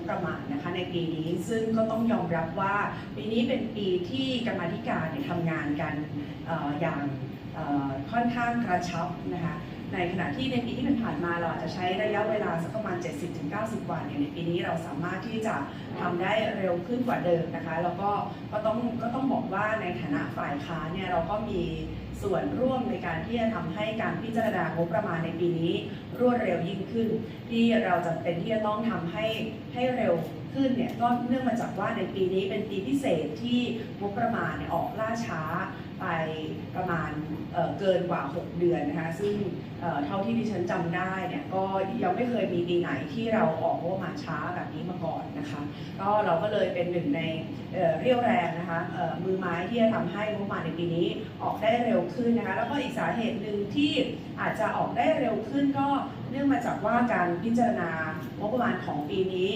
บประมาณนะคะในปีนี้ซึ่งก็ต้องยอมรับว่าปีนี้เป็นปีที่กรรมธิการทำงานกันอออย่างค่อนข้างกระชับนะคะ ในขณะที่ในปีที่ผ่านมาเราอาจจะใช้ระยะเวลาสักประมาณ 70-90 วันเนี่ยในปีนี้เราสามารถที่จะทำได้เร็วขึ้นกว่าเดิมนะคะ แล้วก็ก็ต้องก็ต้องบอกว่าในฐานะฝ่ายค้านเนี่ยเราก็มีส่วนร่วมในการที่จะทำให้การพิจารณางบประมาณในปีนี้รวดเร็วยิ่งขึ้น ที่เราจะเป็นที่จะต้องทำให้ให้เร็ว ขึ้นเนี่ยก็เนื่องมาจากว่าในปีนี้เป็นปีพิเศษที่งบประมาณเนี่ออกล่าช้าไปประมาณเเกินกว่า 6 เดือนนะคะซึ่งเเท่าที่ดิฉันจำได้เนี่ยก็ยังไม่เคยมีปีไหนที่เราออกงบมาช้าแบบนี้มาก่อนนะคะก็เราก็เลยเป็นหนึ่งในเเรี่ยวแรงนะคะมือไม้ที่จะทำให้งบประมาณในปีนี้ออกได้เร็วขึ้นนะคะแล้วก็อีกสาเหตุหนึ่งที่อาจจะออกได้เร็วขึ้นก็เนื่องมาจากว่าการพิจารณางบประมาณของปีนี้